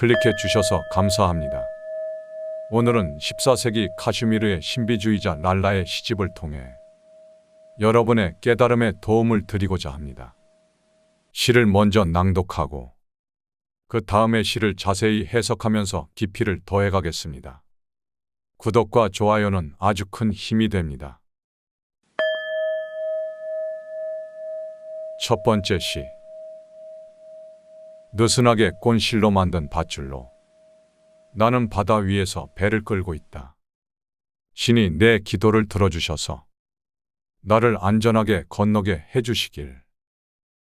클릭해 주셔서 감사합니다. 오늘은 14세기 카슈미르의 신비주의자 랄라의 시집을 통해 여러분의 깨달음에 도움을 드리고자 합니다. 시를 먼저 낭독하고 그 다음에 시를 자세히 해석하면서 깊이를 더해가겠습니다. 구독과 좋아요는 아주 큰 힘이 됩니다. 첫 번째 시. 느슨하게 꼰실로 만든 밧줄로 나는 바다 위에서 배를 끌고 있다. 신이 내 기도를 들어주셔서 나를 안전하게 건너게 해주시길.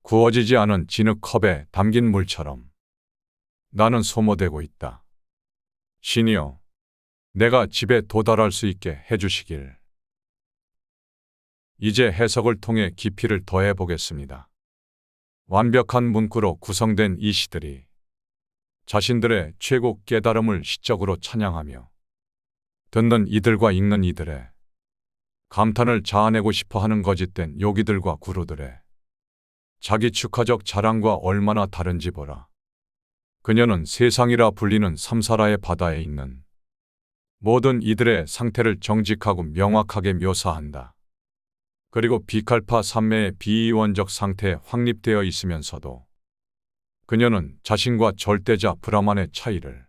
구워지지 않은 진흙컵에 담긴 물처럼 나는 소모되고 있다. 신이여, 내가 집에 도달할 수 있게 해주시길. 이제 해석을 통해 깊이를 더해 보겠습니다. 완벽한 문구로 구성된 이 시들이 자신들의 최고 깨달음을 시적으로 찬양하며 듣는 이들과 읽는 이들의 감탄을 자아내고 싶어 하는 거짓된 요기들과 구루들의 자기 축하적 자랑과 얼마나 다른지 보라. 그녀는 세상이라 불리는 삼사라의 바다에 있는 모든 이들의 상태를 정직하고 명확하게 묘사한다. 그리고 비칼파 산매의 비이원적 상태에 확립되어 있으면서도 그녀는 자신과 절대자 브라만의 차이를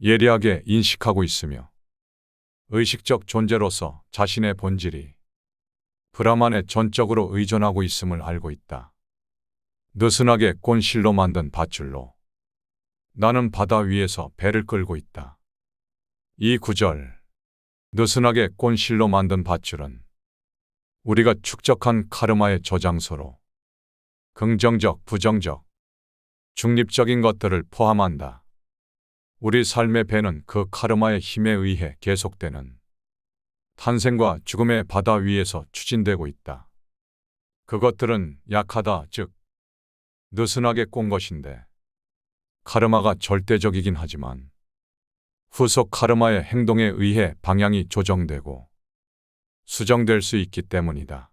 예리하게 인식하고 있으며 의식적 존재로서 자신의 본질이 브라만에 전적으로 의존하고 있음을 알고 있다. 느슨하게 꼰실로 만든 밧줄로 나는 바다 위에서 배를 끌고 있다. 이 구절 느슨하게 꼰실로 만든 밧줄은 우리가 축적한 카르마의 저장소로 긍정적, 부정적, 중립적인 것들을 포함한다. 우리 삶의 배는 그 카르마의 힘에 의해 계속되는 탄생과 죽음의 바다 위에서 추진되고 있다. 그것들은 약하다, 즉, 느슨하게 꼰 것인데, 카르마가 절대적이긴 하지만, 후속 카르마의 행동에 의해 방향이 조정되고, 수정될 수 있기 때문이다.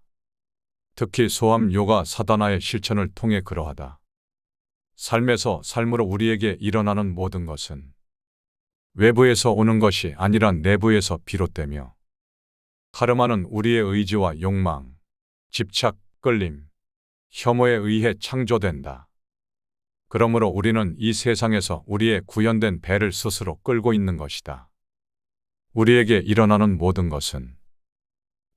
특히 소함 요가 사다나의 실천을 통해 그러하다. 삶에서 삶으로 우리에게 일어나는 모든 것은 외부에서 오는 것이 아니라 내부에서 비롯되며 카르마는 우리의 의지와 욕망, 집착, 끌림, 혐오에 의해 창조된다. 그러므로 우리는 이 세상에서 우리의 구현된 배를 스스로 끌고 있는 것이다. 우리에게 일어나는 모든 것은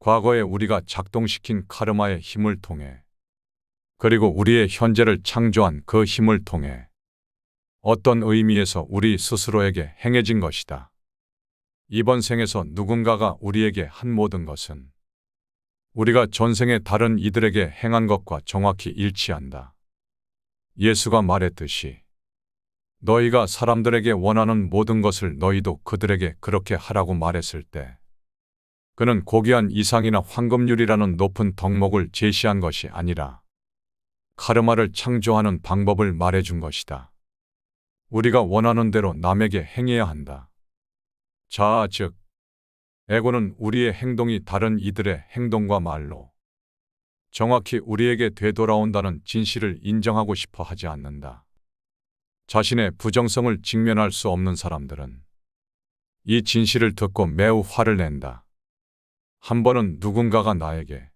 과거에 우리가 작동시킨 카르마의 힘을 통해 그리고 우리의 현재를 창조한 그 힘을 통해 어떤 의미에서 우리 스스로에게 행해진 것이다. 이번 생에서 누군가가 우리에게 한 모든 것은 우리가 전생의 다른 이들에게 행한 것과 정확히 일치한다. 예수가 말했듯이 너희가 사람들에게 원하는 모든 것을 너희도 그들에게 그렇게 하라고 말했을 때 그는 고귀한 이상이나 황금률이라는 높은 덕목을 제시한 것이 아니라 카르마를 창조하는 방법을 말해준 것이다. 우리가 원하는 대로 남에게 행해야 한다. 자아 즉, 에고는 우리의 행동이 다른 이들의 행동과 말로 정확히 우리에게 되돌아온다는 진실을 인정하고 싶어 하지 않는다. 자신의 부정성을 직면할 수 없는 사람들은 이 진실을 듣고 매우 화를 낸다. 한 번은 누군가가 나에게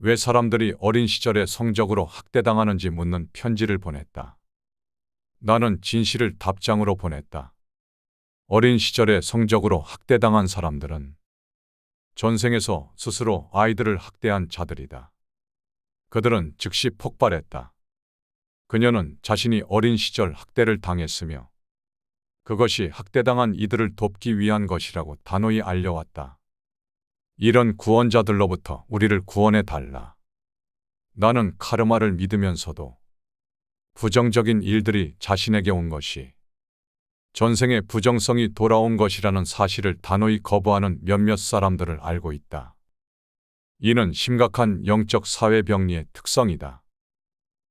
왜 사람들이 어린 시절에 성적으로 학대당하는지 묻는 편지를 보냈다. 나는 진실을 답장으로 보냈다. 어린 시절에 성적으로 학대당한 사람들은 전생에서 스스로 아이들을 학대한 자들이다. 그들은 즉시 폭발했다. 그녀는 자신이 어린 시절 학대를 당했으며 그것이 학대당한 이들을 돕기 위한 것이라고 단호히 알려왔다. 이런 구원자들로부터 우리를 구원해 달라. 나는 카르마를 믿으면서도 부정적인 일들이 자신에게 온 것이 전생의 부정성이 돌아온 것이라는 사실을 단호히 거부하는 몇몇 사람들을 알고 있다. 이는 심각한 영적 사회 병리의 특성이다.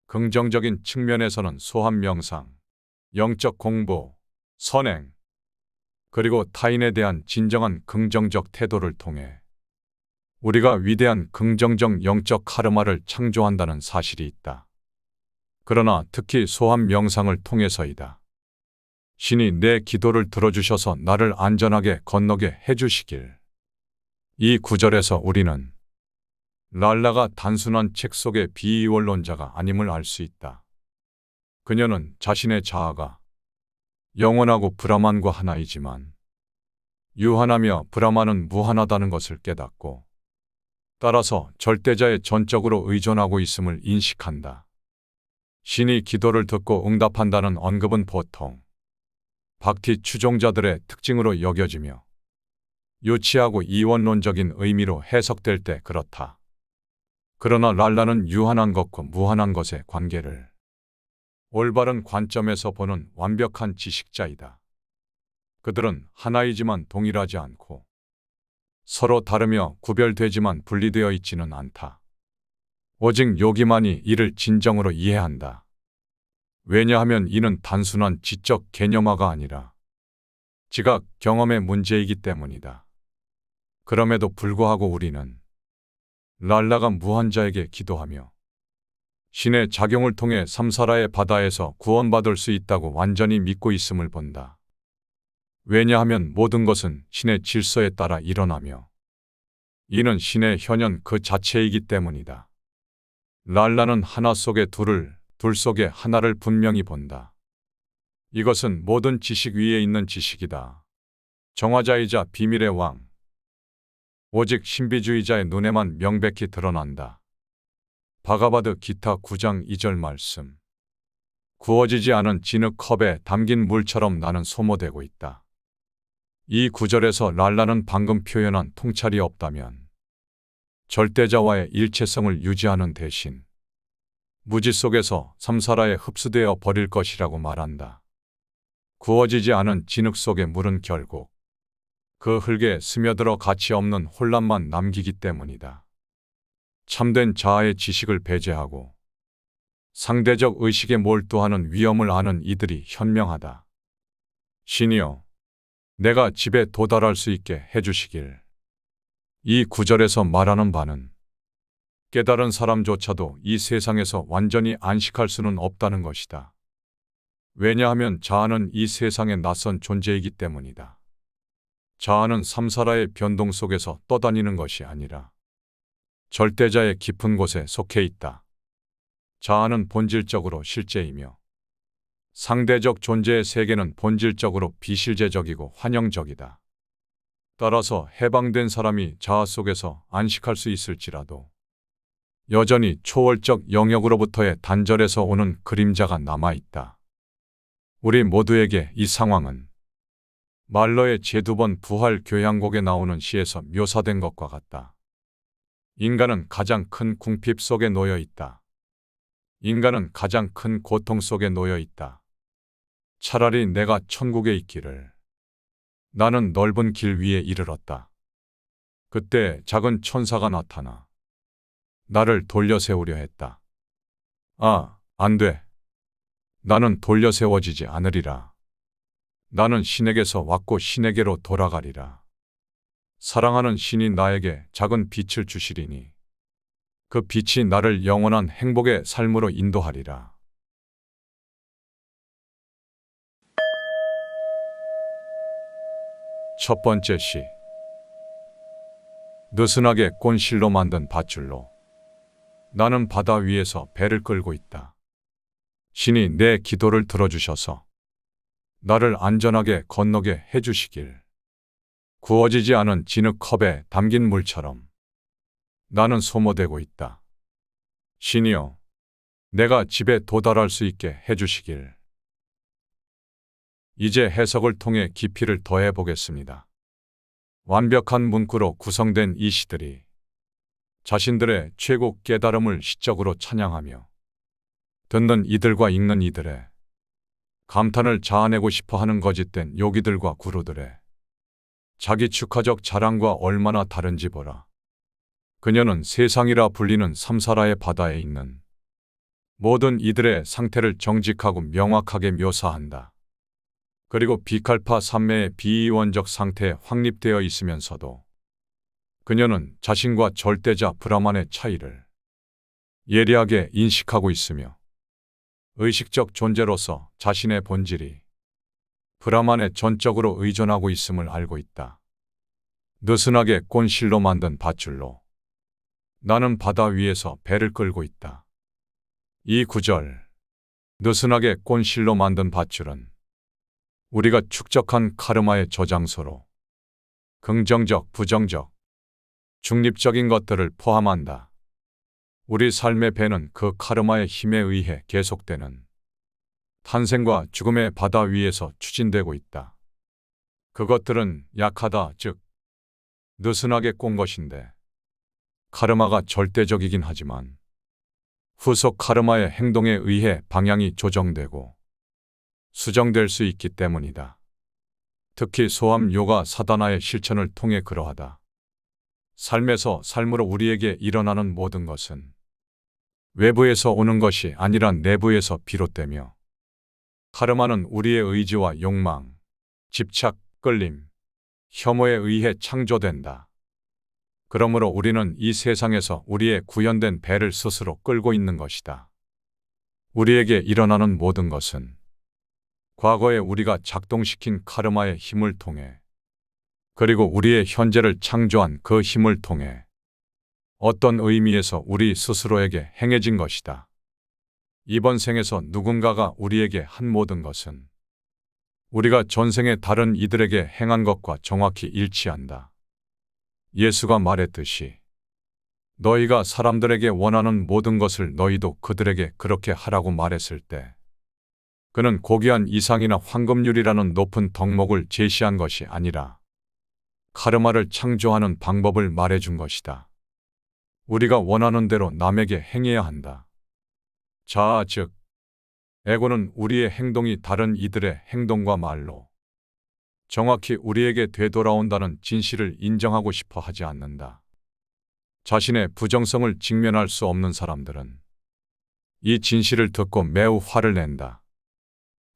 긍정적인 측면에서는 소함 명상, 영적 공부, 선행, 그리고 타인에 대한 진정한 긍정적 태도를 통해 우리가 위대한 긍정적 영적 카르마를 창조한다는 사실이 있다. 그러나 특히 소함 명상을 통해서이다. 신이 내 기도를 들어주셔서 나를 안전하게 건너게 해주시길. 이 구절에서 우리는 랄라가 단순한 책 속의 비이원론자가 아님을 알 수 있다. 그녀는 자신의 자아가 영원하고 브라만과 하나이지만 유한하며 브라만은 무한하다는 것을 깨닫고 따라서 절대자에 전적으로 의존하고 있음을 인식한다. 신이 기도를 듣고 응답한다는 언급은 보통 박티 추종자들의 특징으로 여겨지며 유치하고 이원론적인 의미로 해석될 때 그렇다. 그러나 랄라는 유한한 것과 무한한 것의 관계를 올바른 관점에서 보는 완벽한 지식자이다. 그들은 하나이지만 동일하지 않고 서로 다르며 구별되지만 분리되어 있지는 않다. 오직 요기만이 이를 진정으로 이해한다. 왜냐하면 이는 단순한 지적 개념화가 아니라 지각 경험의 문제이기 때문이다. 그럼에도 불구하고 우리는 랄라가 무한자에게 기도하며 신의 작용을 통해 삼사라의 바다에서 구원받을 수 있다고 완전히 믿고 있음을 본다. 왜냐하면 모든 것은 신의 질서에 따라 일어나며 이는 신의 현현 그 자체이기 때문이다. 랄라는 하나 속의 둘을, 둘 속의 하나를 분명히 본다. 이것은 모든 지식 위에 있는 지식이다. 정화자이자 비밀의 왕. 오직 신비주의자의 눈에만 명백히 드러난다. 바가바드 기타 9장 2절 말씀. 구워지지 않은 진흙 컵에 담긴 물처럼 나는 소모되고 있다. 이 구절에서 랄라는 방금 표현한 통찰이 없다면 절대자와의 일체성을 유지하는 대신 무지 속에서 삼사라에 흡수되어 버릴 것이라고 말한다. 구워지지 않은 진흙 속의 물은 결국 그 흙에 스며들어 가치 없는 혼란만 남기기 때문이다. 참된 자아의 지식을 배제하고 상대적 의식에 몰두하는 위험을 아는 이들이 현명하다. 신이여, 내가 집에 도달할 수 있게 해주시길. 이 구절에서 말하는 바는 깨달은 사람조차도 이 세상에서 완전히 안식할 수는 없다는 것이다. 왜냐하면 자아는 이 세상에 낯선 존재이기 때문이다. 자아는 삼사라의 변동 속에서 떠다니는 것이 아니라 절대자의 깊은 곳에 속해 있다. 자아는 본질적으로 실제이며 상대적 존재의 세계는 본질적으로 비실제적이고 환영적이다. 따라서 해방된 사람이 자아 속에서 안식할 수 있을지라도 여전히 초월적 영역으로부터의 단절에서 오는 그림자가 남아있다. 우리 모두에게 이 상황은 말러의 제두번 부활 교향곡에 나오는 시에서 묘사된 것과 같다. 인간은 가장 큰 궁핍 속에 놓여 있다. 인간은 가장 큰 고통 속에 놓여 있다. 차라리 내가 천국에 있기를. 나는 넓은 길 위에 이르렀다. 그때 작은 천사가 나타나 나를 돌려 세우려 했다. 아, 안 돼. 나는 돌려 세워지지 않으리라. 나는 신에게서 왔고 신에게로 돌아가리라. 사랑하는 신이 나에게 작은 빛을 주시리니 그 빛이 나를 영원한 행복의 삶으로 인도하리라. 첫 번째 시. 느슨하게 꼰실로 만든 밧줄로 나는 바다 위에서 배를 끌고 있다. 신이 내 기도를 들어주셔서 나를 안전하게 건너게 해주시길. 구워지지 않은 진흙 컵에 담긴 물처럼 나는 소모되고 있다. 신이여, 내가 집에 도달할 수 있게 해주시길. 이제 해석을 통해 깊이를 더해 보겠습니다. 완벽한 문구로 구성된 이 시들이 자신들의 최고 깨달음을 시적으로 찬양하며 듣는 이들과 읽는 이들의 감탄을 자아내고 싶어 하는 거짓된 요기들과 구루들의 자기 축하적 자랑과 얼마나 다른지 보라. 그녀는 세상이라 불리는 삼사라의 바다에 있는 모든 이들의 상태를 정직하고 명확하게 묘사한다. 그리고 비칼파 산매의 비이원적 상태에 확립되어 있으면서도 그녀는 자신과 절대자 브라만의 차이를 예리하게 인식하고 있으며 의식적 존재로서 자신의 본질이 브라만에 전적으로 의존하고 있음을 알고 있다. 느슨하게 꼰실로 만든 밧줄로 나는 바다 위에서 배를 끌고 있다. 이 구절 느슨하게 꼰실로 만든 밧줄은 우리가 축적한 카르마의 저장소로 긍정적, 부정적, 중립적인 것들을 포함한다. 우리 삶의 배는 그 카르마의 힘에 의해 계속되는 탄생과 죽음의 바다 위에서 추진되고 있다. 그것들은 약하다, 즉, 느슨하게 꼰 것인데, 카르마가 절대적이긴 하지만, 후속 카르마의 행동에 의해 방향이 조정되고, 수정될 수 있기 때문이다. 특히 소함 요가 사다나의 실천을 통해 그러하다. 삶에서 삶으로 우리에게 일어나는 모든 것은 외부에서 오는 것이 아니라 내부에서 비롯되며 카르마는 우리의 의지와 욕망, 집착, 끌림, 혐오에 의해 창조된다. 그러므로 우리는 이 세상에서 우리의 구현된 배를 스스로 끌고 있는 것이다. 우리에게 일어나는 모든 것은 과거에 우리가 작동시킨 카르마의 힘을 통해 그리고 우리의 현재를 창조한 그 힘을 통해 어떤 의미에서 우리 스스로에게 행해진 것이다. 이번 생에서 누군가가 우리에게 한 모든 것은 우리가 전생에 다른 이들에게 행한 것과 정확히 일치한다. 예수가 말했듯이 너희가 사람들에게 원하는 모든 것을 너희도 그들에게 그렇게 하라고 말했을 때 그는 고귀한 이상이나 황금률이라는 높은 덕목을 제시한 것이 아니라 카르마를 창조하는 방법을 말해준 것이다. 우리가 원하는 대로 남에게 행해야 한다. 자아 즉 에고는 우리의 행동이 다른 이들의 행동과 말로 정확히 우리에게 되돌아온다는 진실을 인정하고 싶어 하지 않는다. 자신의 부정성을 직면할 수 없는 사람들은 이 진실을 듣고 매우 화를 낸다.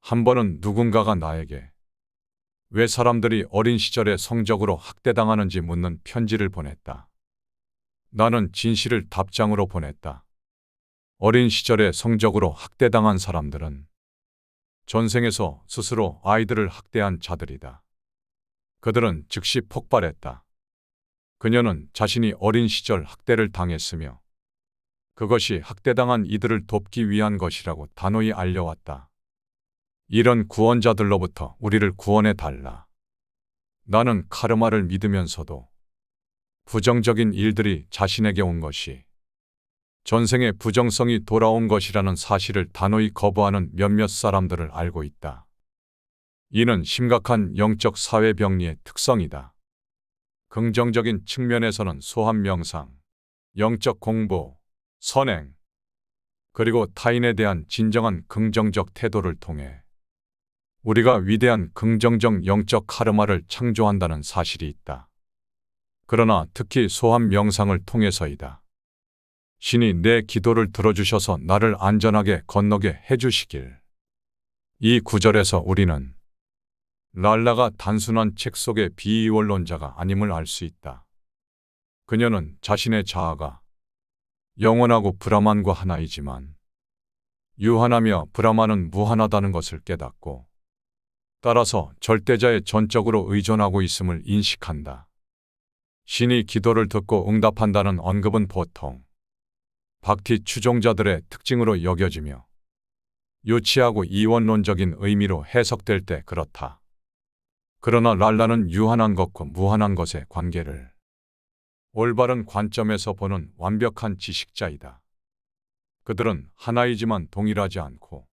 한 번은 누군가가 나에게 왜 사람들이 어린 시절에 성적으로 학대당하는지 묻는 편지를 보냈다. 나는 진실을 답장으로 보냈다. 어린 시절에 성적으로 학대당한 사람들은 전생에서 스스로 아이들을 학대한 자들이다. 그들은 즉시 폭발했다. 그녀는 자신이 어린 시절 학대를 당했으며 그것이 학대당한 이들을 돕기 위한 것이라고 단호히 알려왔다. 이런 구원자들로부터 우리를 구원해 달라. 나는 카르마를 믿으면서도 부정적인 일들이 자신에게 온 것이 전생의 부정성이 돌아온 것이라는 사실을 단호히 거부하는 몇몇 사람들을 알고 있다. 이는 심각한 영적 사회 병리의 특성이다. 긍정적인 측면에서는 소함 명상, 영적 공부, 선행, 그리고 타인에 대한 진정한 긍정적 태도를 통해 우리가 위대한 긍정적 영적 카르마를 창조한다는 사실이 있다. 그러나 특히 소함 명상을 통해서이다. 신이 내 기도를 들어주셔서 나를 안전하게 건너게 해주시길. 이 구절에서 우리는 랄라가 단순한 책 속의 비이원론자가 아님을 알 수 있다. 그녀는 자신의 자아가 영원하고 브라만과 하나이지만 유한하며 브라만은 무한하다는 것을 깨닫고 따라서 절대자에 전적으로 의존하고 있음을 인식한다. 신이 기도를 듣고 응답한다는 언급은 보통 박티 추종자들의 특징으로 여겨지며 유치하고 이원론적인 의미로 해석될 때 그렇다. 그러나 랄라는 유한한 것과 무한한 것의 관계를 올바른 관점에서 보는 완벽한 지식자이다. 그들은 하나이지만 동일하지 않고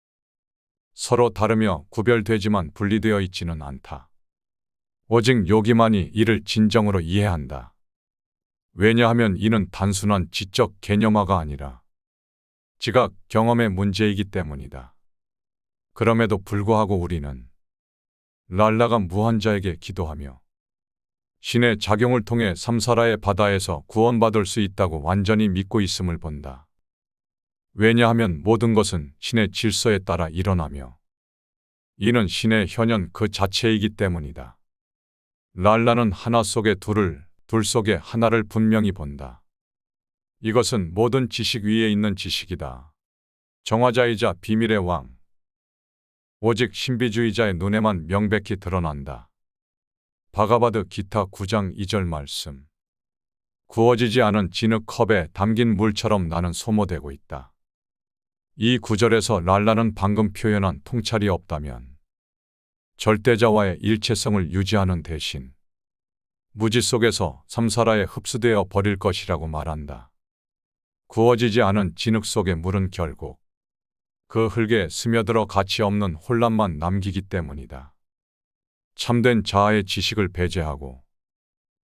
서로 다르며 구별되지만 분리되어 있지는 않다. 오직 요기만이 이를 진정으로 이해한다. 왜냐하면 이는 단순한 지적 개념화가 아니라 지각 경험의 문제이기 때문이다. 그럼에도 불구하고 우리는 랄라가 무한자에게 기도하며 신의 작용을 통해 삼사라의 바다에서 구원받을 수 있다고 완전히 믿고 있음을 본다. 왜냐하면 모든 것은 신의 질서에 따라 일어나며 이는 신의 현현 그 자체이기 때문이다. 랄라는 하나 속에 둘을, 둘 속에 하나를 분명히 본다. 이것은 모든 지식 위에 있는 지식이다. 정화자이자 비밀의 왕. 오직 신비주의자의 눈에만 명백히 드러난다. 바가바드 기타 9장 2절 말씀. 구워지지 않은 진흙 컵에 담긴 물처럼 나는 소모되고 있다. 이 구절에서 랄라는 방금 표현한 통찰이 없다면 절대자와의 일체성을 유지하는 대신 무지 속에서 삼사라에 흡수되어 버릴 것이라고 말한다. 구워지지 않은 진흙 속의 물은 결국 그 흙에 스며들어 가치 없는 혼란만 남기기 때문이다. 참된 자아의 지식을 배제하고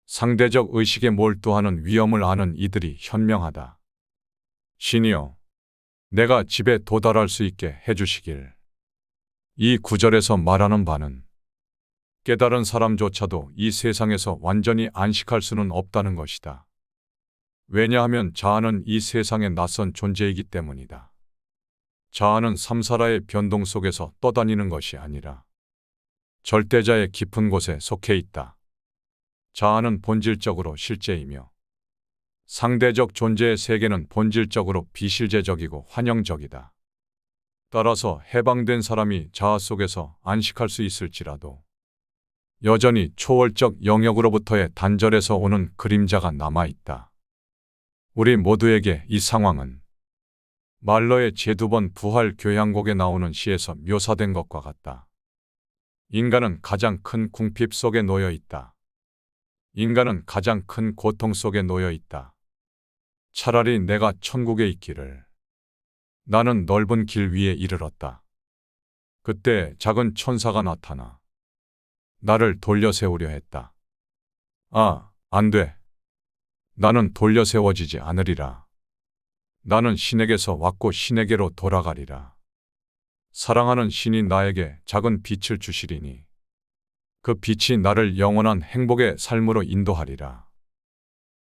상대적 의식에 몰두하는 위험을 아는 이들이 현명하다. 신이여, 내가 집에 도달할 수 있게 해주시길. 이 구절에서 말하는 바는 깨달은 사람조차도 이 세상에서 완전히 안식할 수는 없다는 것이다. 왜냐하면 자아는 이 세상에 낯선 존재이기 때문이다. 자아는 삼사라의 변동 속에서 떠다니는 것이 아니라 절대자의 깊은 곳에 속해 있다. 자아는 본질적으로 실제이며 상대적 존재의 세계는 본질적으로 비실제적이고 환영적이다. 따라서 해방된 사람이 자아 속에서 안식할 수 있을지라도 여전히 초월적 영역으로부터의 단절에서 오는 그림자가 남아있다. 우리 모두에게 이 상황은 말러의 제두번 부활 교향곡에 나오는 시에서 묘사된 것과 같다. 인간은 가장 큰 궁핍 속에 놓여 있다. 인간은 가장 큰 고통 속에 놓여 있다. 차라리 내가 천국에 있기를. 나는 넓은 길 위에 이르렀다. 그때 작은 천사가 나타나 나를 돌려 세우려 했다. 아, 안 돼. 나는 돌려 세워지지 않으리라. 나는 신에게서 왔고 신에게로 돌아가리라. 사랑하는 신이 나에게 작은 빛을 주시리니 그 빛이 나를 영원한 행복의 삶으로 인도하리라.